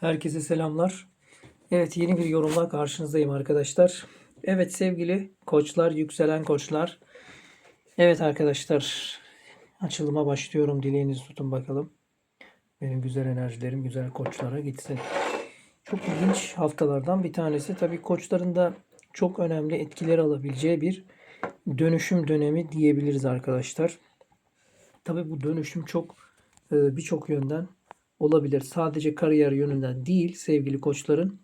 Herkese selamlar. Evet yeni bir yorumla karşınızdayım arkadaşlar. Evet sevgili koçlar, yükselen koçlar. Evet arkadaşlar açılıma başlıyorum. Dileğinizi tutun bakalım. Benim güzel enerjilerim güzel koçlara gitsin. Çok ilginç haftalardan bir tanesi. Tabii koçların da çok önemli etkiler alabileceği bir dönüşüm dönemi diyebiliriz arkadaşlar. Tabii bu dönüşüm çok e, birçok yönden olabilir. Sadece kariyer yönünden değil sevgili koçların.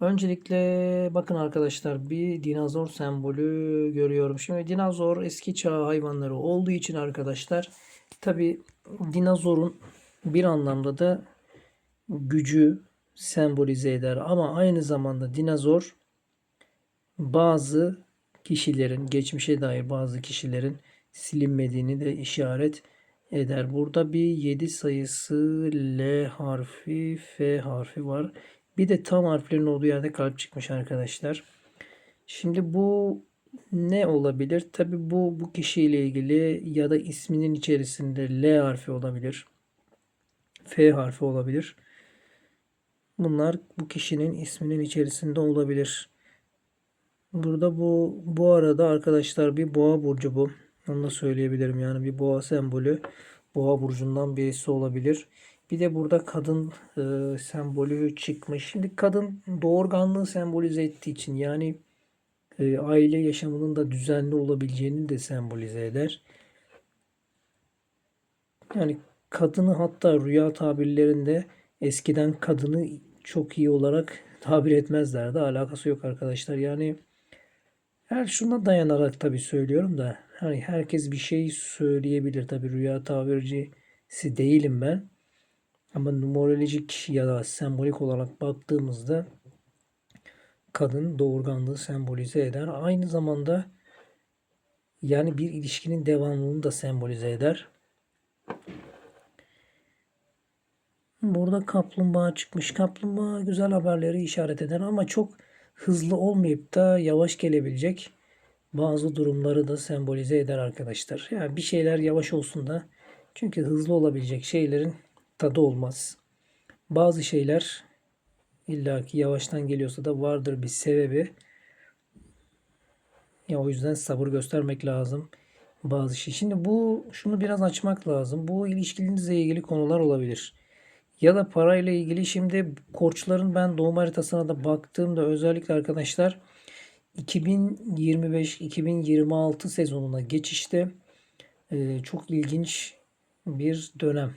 Öncelikle bakın arkadaşlar bir dinozor sembolü görüyorum. Şimdi dinozor eski çağ hayvanları olduğu için arkadaşlar tabi dinozorun bir anlamda da gücü sembolize eder. Ama aynı zamanda dinozor bazı kişilerin geçmişe dair bazı kişilerin silinmediğini de işaret eder. Burada bir 7 sayısı L harfi, F harfi var. Bir de tam harflerin olduğu yerde kalp çıkmış arkadaşlar. Şimdi bu ne olabilir? Tabi bu bu kişiyle ilgili ya da isminin içerisinde L harfi olabilir. F harfi olabilir. Bunlar bu kişinin isminin içerisinde olabilir. Burada bu bu arada arkadaşlar bir boğa burcu bu. Onu da söyleyebilirim. Yani bir boğa sembolü boğa burcundan birisi olabilir. Bir de burada kadın e, sembolü çıkmış. Şimdi kadın doğurganlığı sembolize ettiği için yani e, aile yaşamının da düzenli olabileceğini de sembolize eder. Yani kadını hatta rüya tabirlerinde eskiden kadını çok iyi olarak tabir etmezlerdi. Alakası yok arkadaşlar. Yani her şuna dayanarak tabii söylüyorum da hani herkes bir şey söyleyebilir tabii rüya tabircisi değilim ben. Ama numerolojik ya da sembolik olarak baktığımızda kadın doğurganlığı sembolize eder. Aynı zamanda yani bir ilişkinin devamlılığını da sembolize eder. Burada kaplumbağa çıkmış. Kaplumbağa güzel haberleri işaret eder ama çok hızlı olmayıp da yavaş gelebilecek bazı durumları da sembolize eder arkadaşlar. Yani bir şeyler yavaş olsun da çünkü hızlı olabilecek şeylerin tadı olmaz. Bazı şeyler illaki yavaştan geliyorsa da vardır bir sebebi. Ya o yüzden sabır göstermek lazım bazı şey. Şimdi bu şunu biraz açmak lazım. Bu ilişkinizle ilgili konular olabilir. Ya da parayla ilgili şimdi koçların ben doğum haritasına da baktığımda özellikle arkadaşlar 2025-2026 sezonuna geçişte e, çok ilginç bir dönem.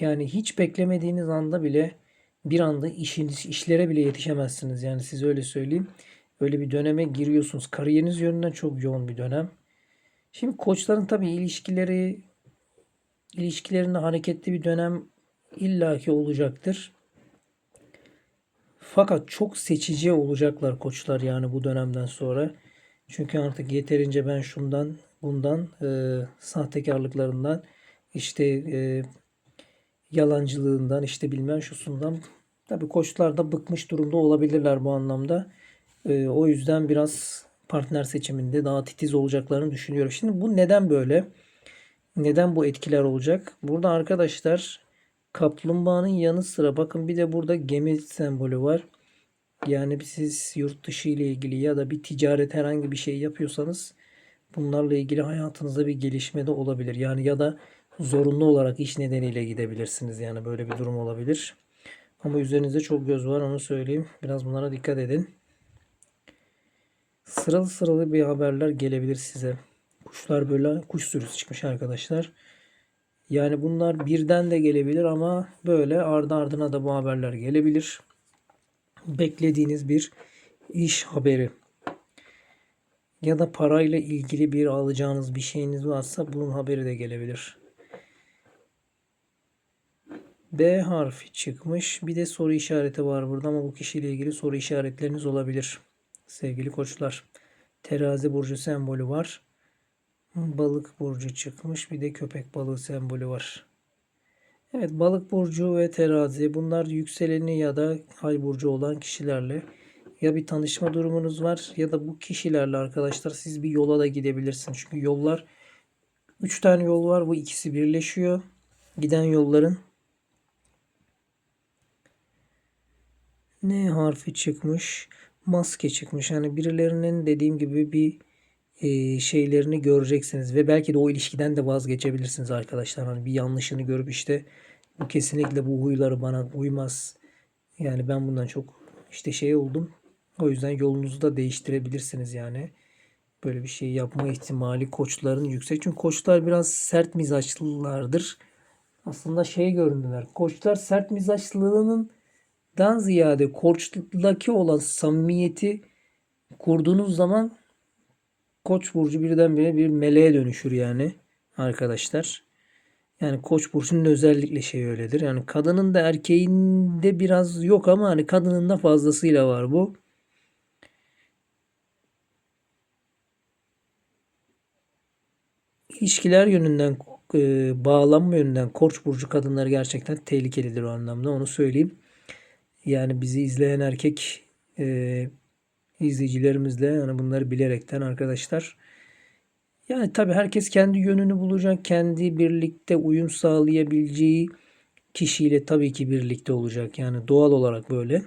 Yani hiç beklemediğiniz anda bile bir anda işiniz, işlere bile yetişemezsiniz. Yani size öyle söyleyeyim. Öyle bir döneme giriyorsunuz. Kariyeriniz yönünden çok yoğun bir dönem. Şimdi koçların tabii ilişkileri ilişkilerinde hareketli bir dönem illaki olacaktır. Fakat çok seçici olacaklar koçlar yani bu dönemden sonra. Çünkü artık yeterince ben şundan bundan e, sahtekarlıklarından işte e, yalancılığından işte bilmem şusundan tabii koçlar da bıkmış durumda olabilirler bu anlamda. E, o yüzden biraz partner seçiminde daha titiz olacaklarını düşünüyorum. Şimdi bu neden böyle? Neden bu etkiler olacak? Burada arkadaşlar Kaplumbağanın yanı sıra bakın bir de burada gemi sembolü var. Yani siz yurt dışı ile ilgili ya da bir ticaret herhangi bir şey yapıyorsanız bunlarla ilgili hayatınızda bir gelişme de olabilir. Yani ya da zorunlu olarak iş nedeniyle gidebilirsiniz. Yani böyle bir durum olabilir. Ama üzerinizde çok göz var onu söyleyeyim. Biraz bunlara dikkat edin. Sıralı sıralı bir haberler gelebilir size. Kuşlar böyle kuş sürüsü çıkmış arkadaşlar. Yani bunlar birden de gelebilir ama böyle ardı ardına da bu haberler gelebilir. Beklediğiniz bir iş haberi ya da parayla ilgili bir alacağınız bir şeyiniz varsa bunun haberi de gelebilir. B harfi çıkmış. Bir de soru işareti var burada ama bu kişiyle ilgili soru işaretleriniz olabilir. Sevgili koçlar. Terazi burcu sembolü var. Balık burcu çıkmış. Bir de köpek balığı sembolü var. Evet balık burcu ve terazi bunlar yükseleni ya da ay burcu olan kişilerle ya bir tanışma durumunuz var ya da bu kişilerle arkadaşlar siz bir yola da gidebilirsiniz. Çünkü yollar 3 tane yol var. Bu ikisi birleşiyor. Giden yolların N harfi çıkmış. Maske çıkmış. Yani birilerinin dediğim gibi bir şeylerini göreceksiniz ve belki de o ilişkiden de vazgeçebilirsiniz arkadaşlar. Hani bir yanlışını görüp işte bu kesinlikle bu huyları bana uymaz. Yani ben bundan çok işte şey oldum. O yüzden yolunuzu da değiştirebilirsiniz yani. Böyle bir şey yapma ihtimali koçların yüksek. Çünkü koçlar biraz sert mizaçlılardır. Aslında şey göründüler. Koçlar sert mizaçlılığının dan ziyade koçluktaki olan samimiyeti kurduğunuz zaman Koç burcu birdenbire bir meleğe dönüşür yani arkadaşlar. Yani Koç burcunun özellikle şey öyledir. Yani kadının da erkeğin de biraz yok ama hani kadının da fazlasıyla var bu. İlişkiler yönünden e, bağlanma yönünden Koç burcu kadınları gerçekten tehlikelidir o anlamda onu söyleyeyim. Yani bizi izleyen erkek e, izleyicilerimizle yani bunları bilerekten arkadaşlar. Yani tabii herkes kendi yönünü bulacak. Kendi birlikte uyum sağlayabileceği kişiyle tabii ki birlikte olacak. Yani doğal olarak böyle.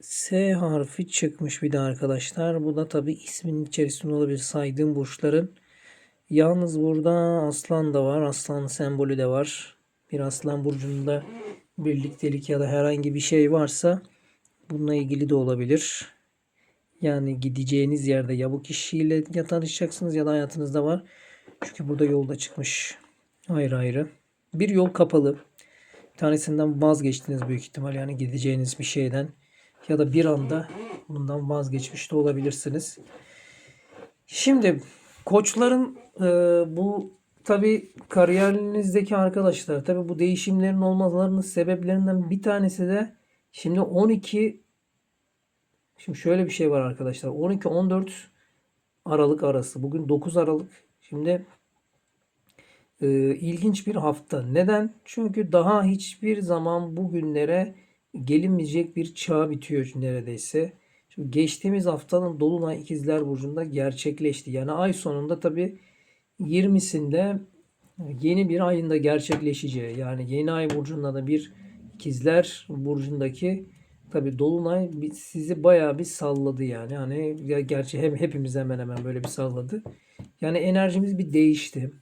S harfi çıkmış bir de arkadaşlar. Bu da tabii ismin içerisinde olabilir saydığım burçların. Yalnız burada aslan da var. Aslan sembolü de var. Bir aslan burcunda birliktelik ya da herhangi bir şey varsa bununla ilgili de olabilir. Yani gideceğiniz yerde ya bu kişiyle ya tanışacaksınız ya da hayatınızda var. Çünkü burada yolda çıkmış. Ayrı ayrı. Bir yol kapalı. Bir tanesinden vazgeçtiniz büyük ihtimal. Yani gideceğiniz bir şeyden ya da bir anda bundan vazgeçmiş de olabilirsiniz. Şimdi koçların e, bu tabi kariyerinizdeki arkadaşlar tabi bu değişimlerin olmalarının sebeplerinden bir tanesi de şimdi 12 şimdi şöyle bir şey var arkadaşlar. 12-14 Aralık arası. Bugün 9 Aralık. Şimdi e, ilginç bir hafta. Neden? Çünkü daha hiçbir zaman bugünlere gelinmeyecek bir çağ bitiyor neredeyse. Şimdi geçtiğimiz haftanın Dolunay İkizler Burcu'nda gerçekleşti. Yani ay sonunda tabi 20'sinde yeni bir ayında gerçekleşeceği. Yani yeni ay burcunda da bir İkizler Burcu'ndaki tabi Dolunay sizi bayağı bir salladı yani. Hani gerçi hem hepimiz hemen hemen böyle bir salladı. Yani enerjimiz bir değişti.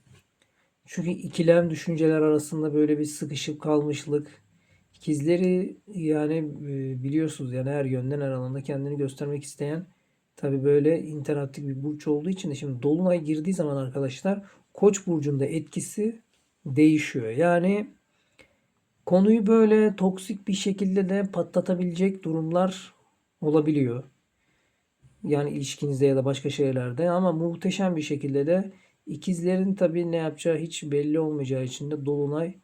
Çünkü ikilem düşünceler arasında böyle bir sıkışıp kalmışlık, İkizleri yani e, biliyorsunuz yani her yönden her alanda kendini göstermek isteyen tabi böyle interaktif bir burç olduğu için de şimdi Dolunay girdiği zaman arkadaşlar Koç burcunda etkisi değişiyor. Yani konuyu böyle toksik bir şekilde de patlatabilecek durumlar olabiliyor. Yani ilişkinizde ya da başka şeylerde ama muhteşem bir şekilde de ikizlerin tabi ne yapacağı hiç belli olmayacağı için de Dolunay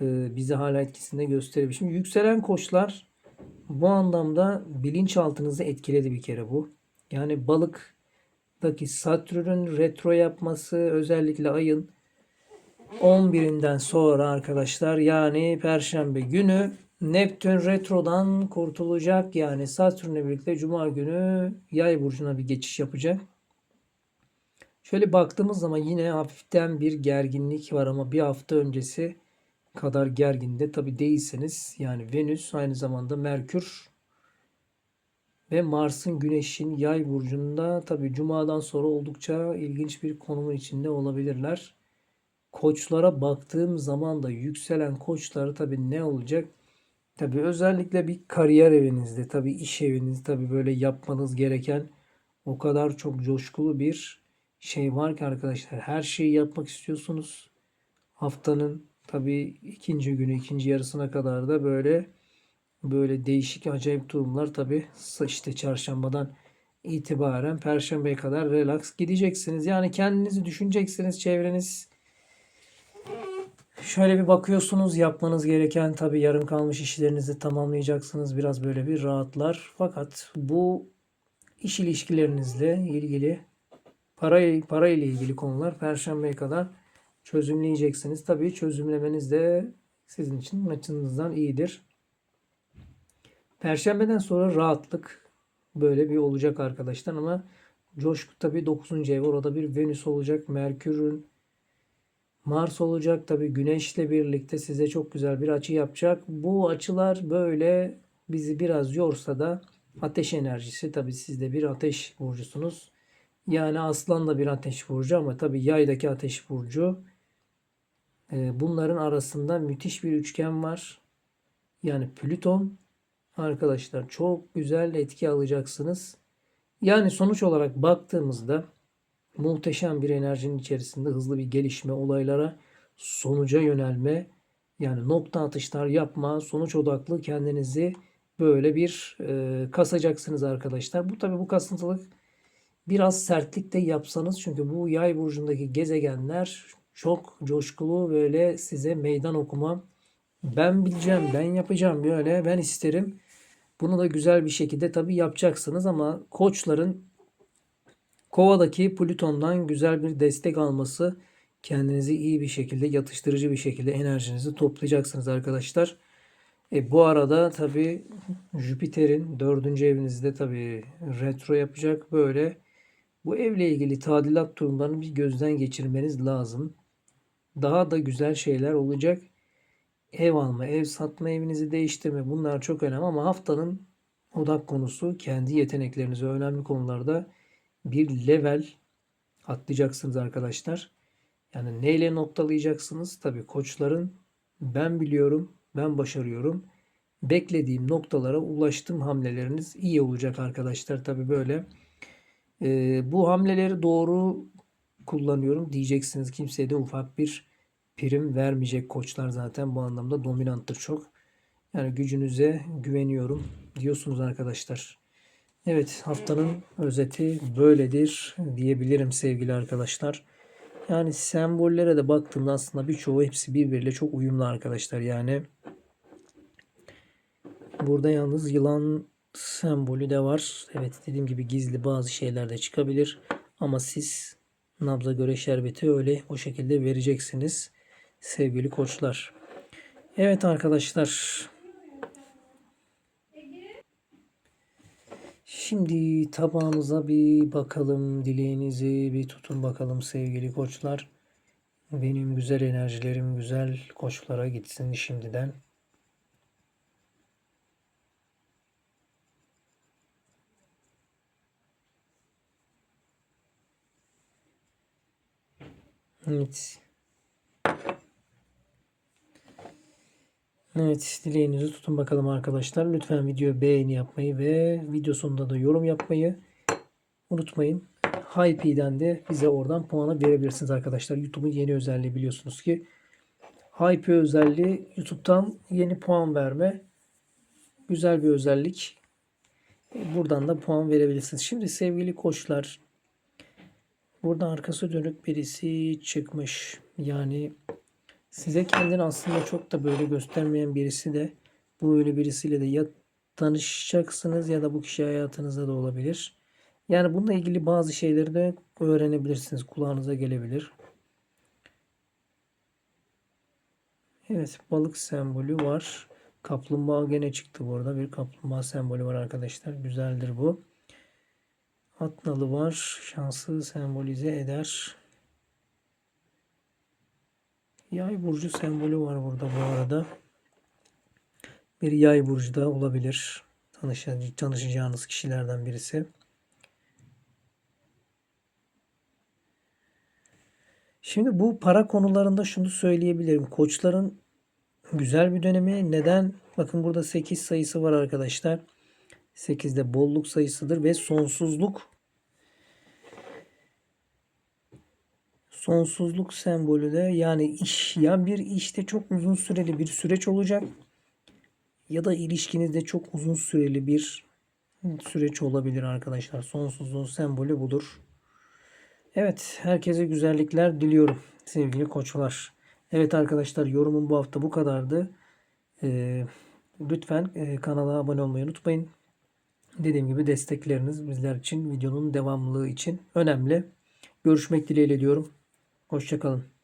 e, bize hala etkisinde gösterebilir. Şimdi yükselen koçlar bu anlamda bilinçaltınızı etkiledi bir kere bu. Yani balıktaki Satürn'ün retro yapması özellikle ayın 11'inden sonra arkadaşlar yani perşembe günü Neptün retrodan kurtulacak. Yani Satürn'le birlikte cuma günü yay burcuna bir geçiş yapacak. Şöyle baktığımız zaman yine hafiften bir gerginlik var ama bir hafta öncesi kadar gergin de tabi değilseniz yani Venüs aynı zamanda Merkür ve Mars'ın Güneş'in yay burcunda tabi Cuma'dan sonra oldukça ilginç bir konumun içinde olabilirler. Koçlara baktığım zaman da yükselen koçları tabi ne olacak? Tabi özellikle bir kariyer evinizde, tabi iş eviniz, tabi böyle yapmanız gereken o kadar çok coşkulu bir şey var ki arkadaşlar. Her şeyi yapmak istiyorsunuz. Haftanın Tabii ikinci günü, ikinci yarısına kadar da böyle böyle değişik acayip durumlar tabii işte çarşambadan itibaren perşembeye kadar relax gideceksiniz. Yani kendinizi düşüneceksiniz, çevreniz Şöyle bir bakıyorsunuz yapmanız gereken tabii yarım kalmış işlerinizi tamamlayacaksınız. Biraz böyle bir rahatlar. Fakat bu iş ilişkilerinizle ilgili para para ile ilgili konular perşembeye kadar çözümleyeceksiniz. Tabii çözümlemeniz de sizin için açınızdan iyidir. Perşembeden sonra rahatlık böyle bir olacak arkadaşlar ama coşku tabii 9. ev orada bir Venüs olacak. Merkür'ün Mars olacak tabii Güneş'le birlikte size çok güzel bir açı yapacak. Bu açılar böyle bizi biraz yorsa da ateş enerjisi tabii siz de bir ateş burcusunuz. Yani Aslan da bir ateş burcu ama tabii Yay'daki ateş burcu. Ee, bunların arasında müthiş bir üçgen var. Yani Plüton arkadaşlar çok güzel etki alacaksınız. Yani sonuç olarak baktığımızda muhteşem bir enerjinin içerisinde hızlı bir gelişme, olaylara sonuca yönelme, yani nokta atışlar yapma, sonuç odaklı kendinizi böyle bir e, kasacaksınız arkadaşlar. Bu tabii bu kasıntılık biraz sertlik de yapsanız çünkü bu yay burcundaki gezegenler çok coşkulu böyle size meydan okuma. Ben bileceğim, ben yapacağım böyle, ben isterim. Bunu da güzel bir şekilde tabii yapacaksınız ama koçların Kova'daki Plüton'dan güzel bir destek alması kendinizi iyi bir şekilde yatıştırıcı bir şekilde enerjinizi toplayacaksınız arkadaşlar. E, bu arada tabi Jüpiter'in dördüncü evinizde tabi retro yapacak böyle bu evle ilgili tadilat durumlarını bir gözden geçirmeniz lazım. Daha da güzel şeyler olacak. Ev alma, ev satma, evinizi değiştirme bunlar çok önemli ama haftanın odak konusu kendi yeteneklerinizi önemli konularda bir level atlayacaksınız arkadaşlar. Yani neyle noktalayacaksınız? Tabii koçların ben biliyorum, ben başarıyorum. Beklediğim noktalara ulaştım hamleleriniz iyi olacak arkadaşlar. Tabii böyle e, bu hamleleri doğru kullanıyorum diyeceksiniz. Kimseye de ufak bir prim vermeyecek koçlar zaten bu anlamda dominanttır çok. Yani gücünüze güveniyorum diyorsunuz arkadaşlar. Evet haftanın özeti böyledir diyebilirim sevgili arkadaşlar. Yani sembollere de baktığımda aslında birçoğu hepsi birbiriyle çok uyumlu arkadaşlar. Yani burada yalnız yılan sembolü de var. Evet dediğim gibi gizli bazı şeyler de çıkabilir. Ama siz nabza göre şerbeti öyle o şekilde vereceksiniz sevgili koçlar. Evet arkadaşlar Şimdi tabağımıza bir bakalım. Dileğinizi bir tutun bakalım sevgili koçlar. Benim güzel enerjilerim güzel koçlara gitsin şimdiden. Evet. Evet dileğinizi tutun bakalım arkadaşlar. Lütfen video beğeni yapmayı ve video sonunda da yorum yapmayı unutmayın. Hype'den de bize oradan puanı verebilirsiniz arkadaşlar. YouTube'un yeni özelliği biliyorsunuz ki. Hype özelliği YouTube'dan yeni puan verme. Güzel bir özellik. Buradan da puan verebilirsiniz. Şimdi sevgili koçlar. Burada arkası dönük birisi çıkmış. Yani size kendini aslında çok da böyle göstermeyen birisi de bu öyle birisiyle de ya tanışacaksınız ya da bu kişi hayatınızda da olabilir. Yani bununla ilgili bazı şeyleri de öğrenebilirsiniz. Kulağınıza gelebilir. Evet balık sembolü var. Kaplumbağa gene çıktı bu arada. Bir kaplumbağa sembolü var arkadaşlar. Güzeldir bu. Atnalı var. Şansı sembolize eder. Yay burcu sembolü var burada bu arada. Bir yay burcu da olabilir. Tanışacağınız kişilerden birisi. Şimdi bu para konularında şunu söyleyebilirim. Koçların güzel bir dönemi. Neden? Bakın burada 8 sayısı var arkadaşlar. 8'de bolluk sayısıdır ve sonsuzluk Sonsuzluk sembolü de yani iş ya bir işte çok uzun süreli bir süreç olacak ya da ilişkinizde çok uzun süreli bir süreç olabilir arkadaşlar. Sonsuzluğun sembolü budur. Evet, herkese güzellikler diliyorum sevgili koçlar. Evet arkadaşlar yorumum bu hafta bu kadardı. Ee, lütfen e, kanala abone olmayı unutmayın. Dediğim gibi destekleriniz bizler için videonun devamlılığı için önemli. Görüşmek dileğiyle diyorum. Hoşçakalın.